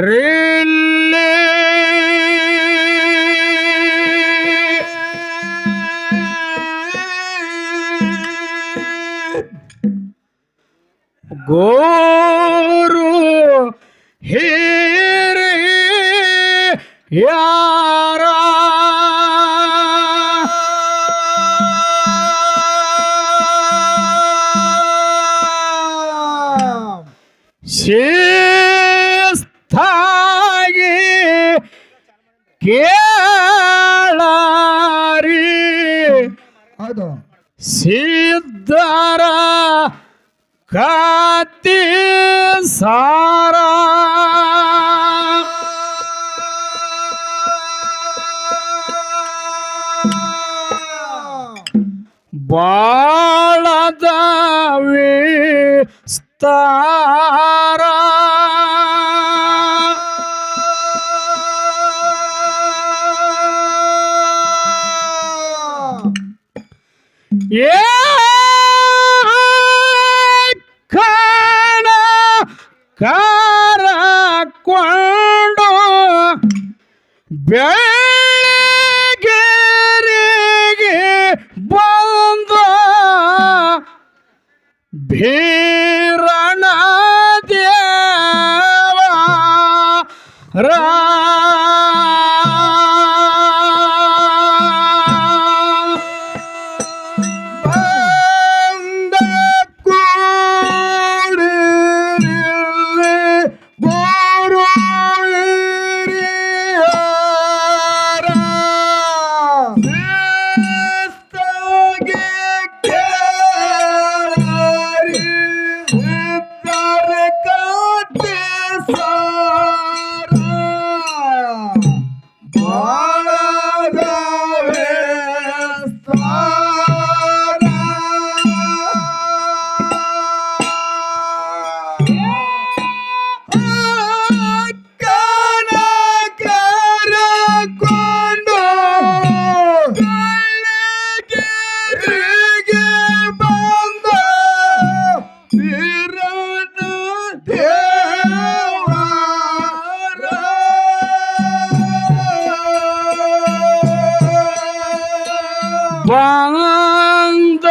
Rille. Guru Hire Yara. ಬಾಳದ ವಿಸ್ತಾರ ಬಂದ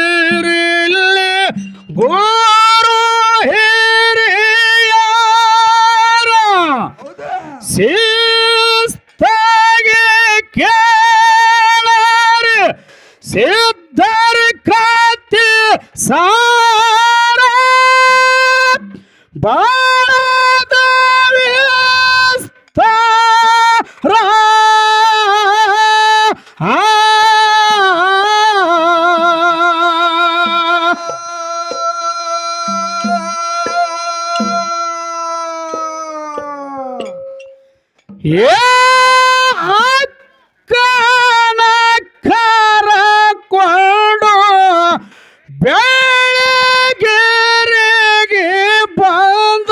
ಕೋಡಿರಿಲ್ಲಿ ಗೋ ಹಕ್ಕನ ಕರಕೊಂಡು ಬೆಳಗಿರಿಗೆ ಬಂದ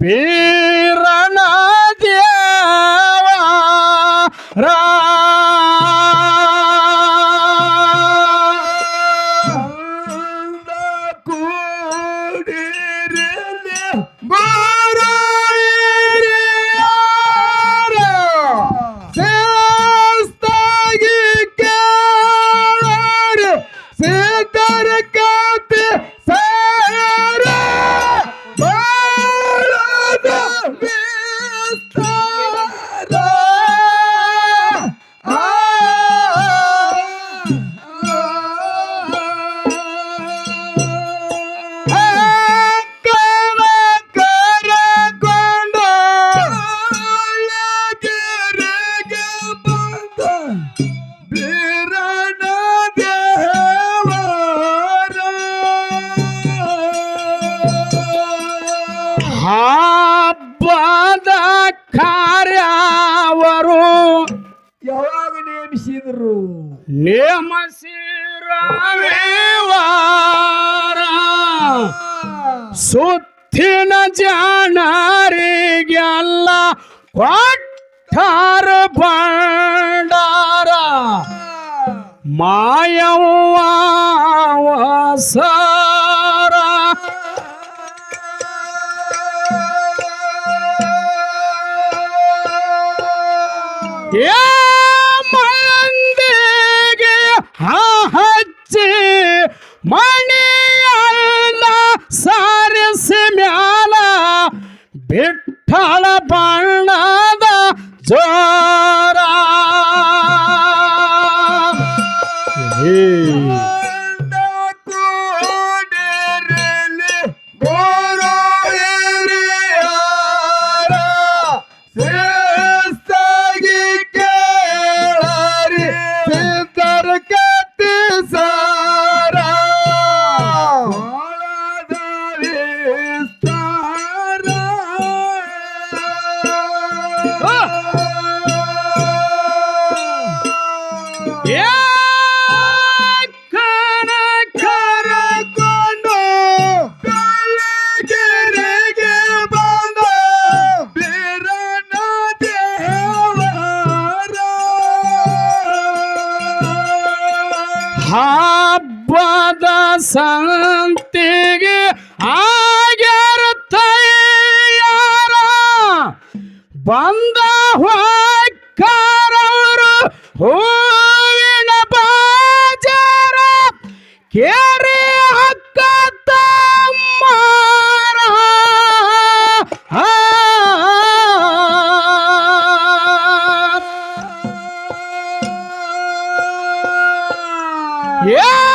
ಬೀರನ ದೇವ ಕೂಡಿರಲಿ. ಮಾಯವ್ವ ಹೊಸ ಸಂತಿಗೆ ಯಾರ ಬಂದ ಹೊಕ್ಕರವರು ಹೂವಿನ ಬಾಜಾರ ಕೇರೆ ಹಕ್ಕ ತಮ್ಮಾರ Yeah!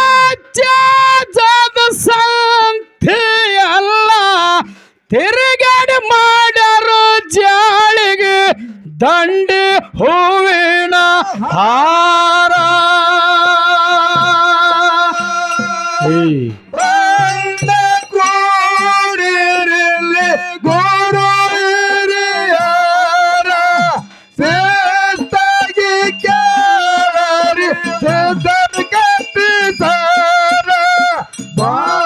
Bye.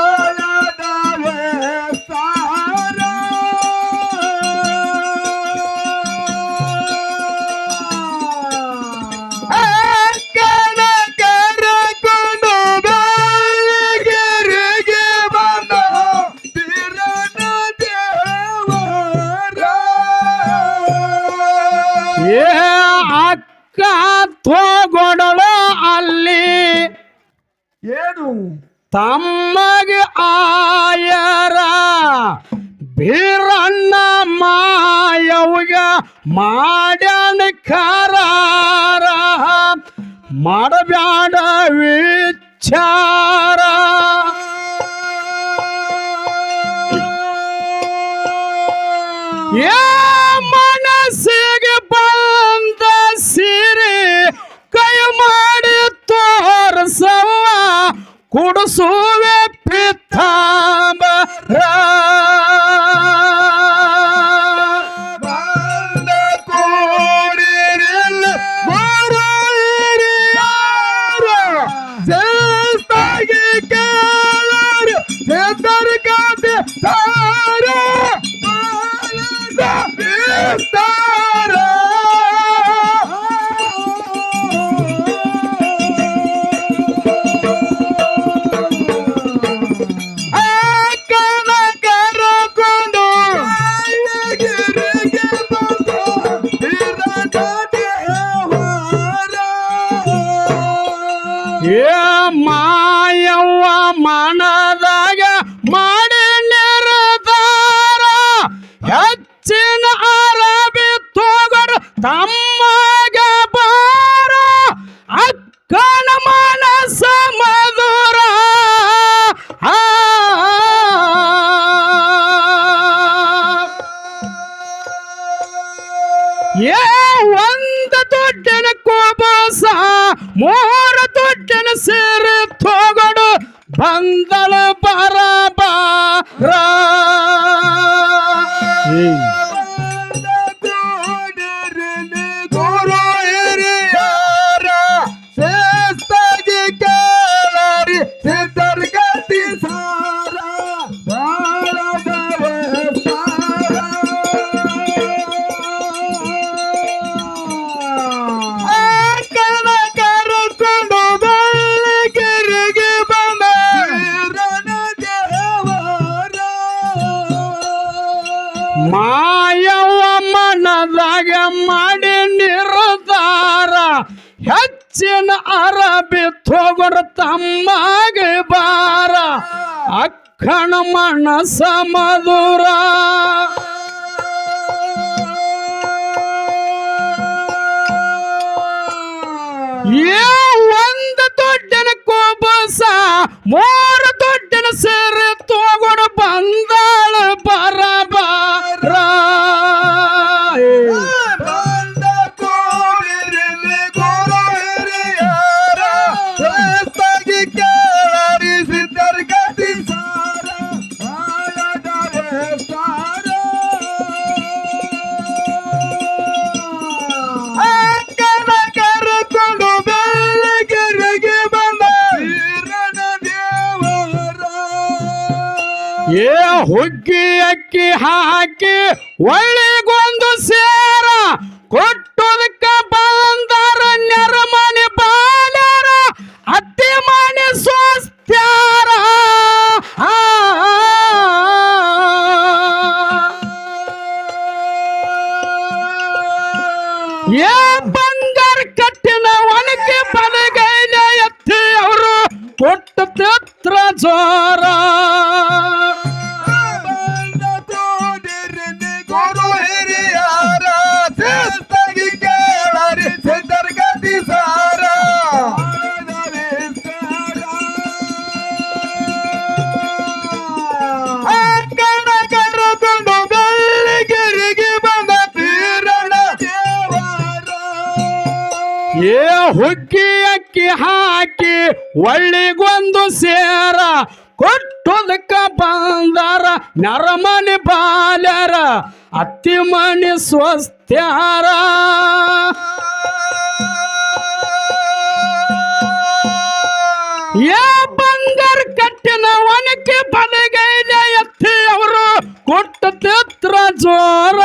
ಅವ್ರ ಅಣ್ಣ ಮಾಯವ್ಯ ಮಾಡ್ಯಾನ ಖಾರ ಮಾಡಬ್ಯಾಡ ವಿಚಾರ. ಏ ಮನಸ್ಸಿಗೆ ಬಂದ ಸಿರಿ ಕೈ ಮಾಡಿ ತೋರ್ಸವ ಕುಡಿಸು ಮಾಯವ್ವ ಮನದಾಗ ಮಾಡಿ ನಿರ್ಧಾರ ಹೆಚ್ಚಿನ ಅರಬಿ ತೋಗರು ತಮ್ಮ Amen. ಆರ ಬಿತ್ತೋಗೊರ ತಮ್ಮಾಗ ಬಾರ. ಅಕ್ಕಣ ಮನಸ ಸಮದುರ ಏ ಒಂದ ದೊಡ್ಡನ ಕೋಬಸ ಮೂರು ದೊಡ್ಡನ ಸೇರಿ ತೊಗೊಂಡು ಬಂದಾಳ ಬರ. ಏ ಹುಗ್ಗಿ ಅಕ್ಕಿ ಹಾಕಿ ಒಳ್ಳಿಗೊಂದು ಸೇರ, ಕೊಟ್ಟದಕ್ಕ ಬಂದಾರ, ನರಮನಿ ಬಾಲ್ಯರ ಅತ್ತಿ ಸ್ವಸ್ಥ್ಯಾರ ಏ ಬಂಗಾರ ಕಟ್ಟಿನ ಒನಕ್ಕೆ ಬಲಗೈಲ ಎತ್ತಿ ಅವರು ಕೊಟ್ಟತಿತ್ರ ಜೋರ.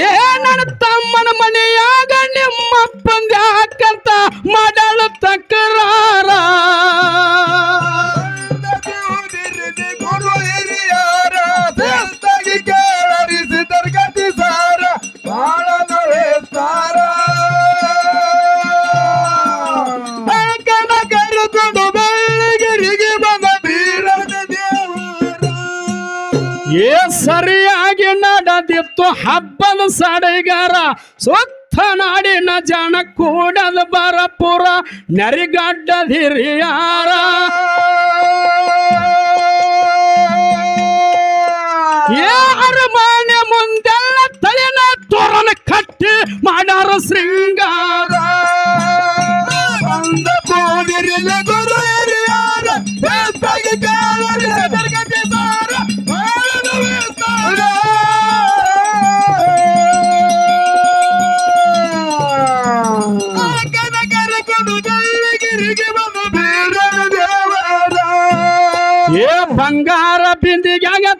ಏ ನನ್ನ ತಮ್ಮನ ಮನೆಯಾಗ ನಿಮ್ಮಪ್ಪಂದ ಯಾಕಂತ ಮಾಡಲು ತಕರಾರ ಹಬ್ಬದ ಸಡೆಗಾರ ಸುತ್ತ ನಾಡಿನ ಜನ ಕೂಡದ ಬರಪುರ ನರಿಗಡ್ಡದ ಹಿರಿಯಾರ. ಅರಮನೆ ಮುಂದೆಲ್ಲ ತಲೆನ ತೋರಣ ಕಟ್ಟಿ ಮಾಡಾರ ಶೃಂಗಾರ.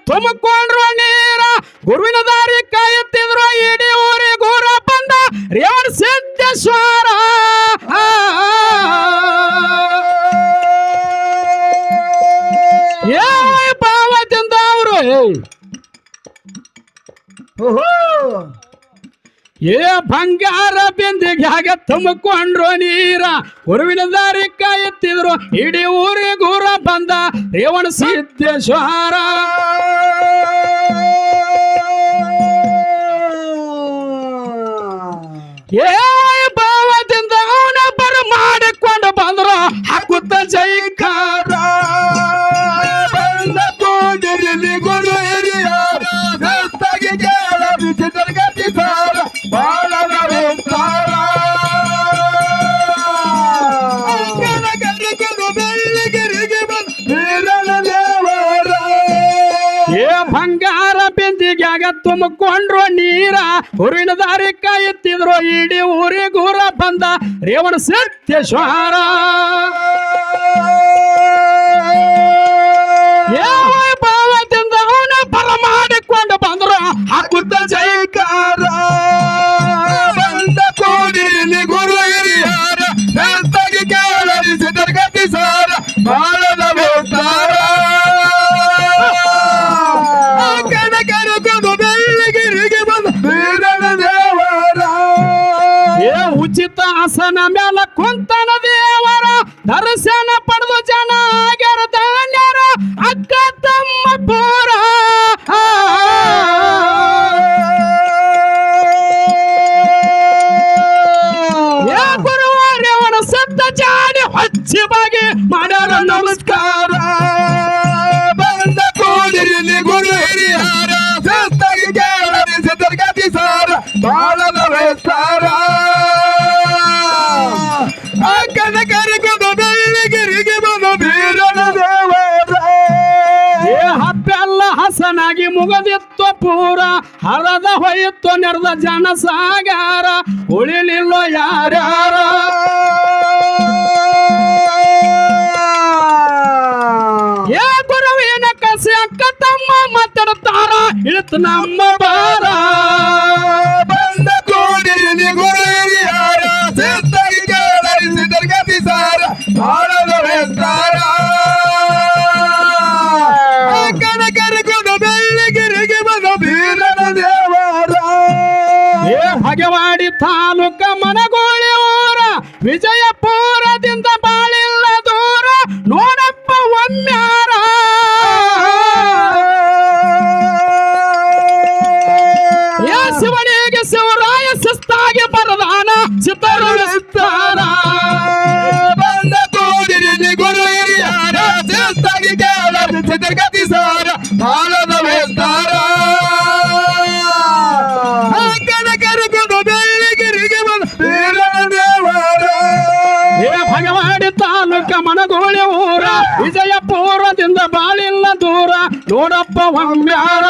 ತುಂಬಿಕೊಂಡ್ರು ನೀರ ಗುರುವಿನ ದಾರಿ ಕಾಯುತ್ತಿದ್ರು ಇಡೀ ಊರಿ ಗುರ ಬಂದ ರೇವಣ ಸಿದ್ದೇಶ್ವರ. ಏ ಭಾವದಿಂದ ಅವರು ಓಹೋ. ಏ, ಬಂಗಾರ ಬಿಂದಿಗ್ಯಾಗ ತುಂಬಿಕೊಂಡ್ರು ನೀರ ಗುರುವಿನ ದಾರಿ ಕಾಯುತ್ತಿದ್ರು ಇಡೀ ಊರಿ ಗುರ ಬಂದ ರೇವಣ ಸಿದ್ದೇಶ್ವರ. ಜೈಕಾರ. ಬಂದ ತೋಡಿರಲಿ ಗುರು ಹಿರಿಯ ಶಿಸ್ತಾಗಿ ಕೇಳರಿ ಸಿದ್ಧರ್ಗತಿ ತುಂಬಿಕೊಂಡ್ರು ನೀರ ಊರಿನ ದಾರಿ ಕಾಯುತ್ತಿದ್ರು, ಇಡೀ ಊರಿಗೂರ ಬಂದ ರೇವಣ ಸತ್ಯಶ್ವರ ಭಾವದಿಂದ ಅವನ ಬರ ಮಾಡಿಕೊಂಡು ಬಂದ್ರು, ಹಾಕುತ್ತ ಜೈಕಾರ. ಬಂದ ಕೋಡಿರಲಿ ಗುರು ಹಿರಿಯಾರ ಸಿದ್ಧರ್ಗತಿ ಸಾರ. ಬಾಳನವೇ ಆಸನ ಮ್ಯಾಲ ಕುಂತನ ದೇವರ ದರ್ಶನ ಪಡೆದು ಜನ ಆಗ್ಯಾರ ಅಕ್ಕ, ತಮ್ಮ ಪೂರ. ಗುರುವಾರ್ಯವನ ಸತ್ತ ಜಾಡಿ ಹಚ್ಚಿ ಬಾಗಿ ಮಾಡ್ಯಾರ. ನಮಸ್ಕಾರ. ಬಂದ ಕೋಡಿರಲಿ ಗುರು ಹಿರಿಯರ ಶಿಸ್ತಾಗಿ ಕೇಳರಿ ಸಿದ್ಧರ್ಗತಿ ಸಾರ. ಬಾಳ ಸಾರ ಬೆಳಗಿರಿಗೆ ಮುಗದಿತ್ತ ಪೂರ ಹರದ ಹೊಯಿತ್ತು ನೆರೆದ ಜನ ಸಾಗಾರ ಉಳಿಲಿಲ್ಲ ಯಾರ್ಯಾರ? ಏ ಗುರುವಿನ ಕಸಿ ಅಕ್ಕ ತಮ್ಮ ಮಾತಾಡ್ತಾರ, ಇಳಿತು ನಮ್ಮ ಬಾರ ಬಂದ ಕೋಡಿ ಗುರು ಯಾರ ಸಿದ್ಧಗತಿ ಸಾರ ಏ ಹಗೆವಾಡಿ ತಾಲೂಕ ಮನಗೋಳಿ ಊರ ವಿಜಯಪುರದಿಂದ ಬಾಳಿಲ್ಲ ದೂರ ನೋಡಪ್ಪ ಒಮ್ಮ್ಯಾರ ಏ ಶಿವನಿಗೆ ಶಿವರಾಯ ಶಿಸ್ತಾಗಿ ಬರದಾನ ಸಿದ್ಧರು ವಿಸ್ತಾರ. ಬಂದ ಕೂಡಿರಿ ಗುರು ಹಿರಿಯಾರ, ಶಿಸ್ತಾಗಿ ಕೇಳ ಸಿದ್ಧಗತಿ ಸಾರ. ಬಾಳದ ಮನಗೋಳಿ ಊರ ವಿಜಯಪುರದಿಂದ ಬಾಳಿಲ್ಲ ದೂರ ನೋಡಪ್ಪ ಒಮ್ಮ್ಯಾರ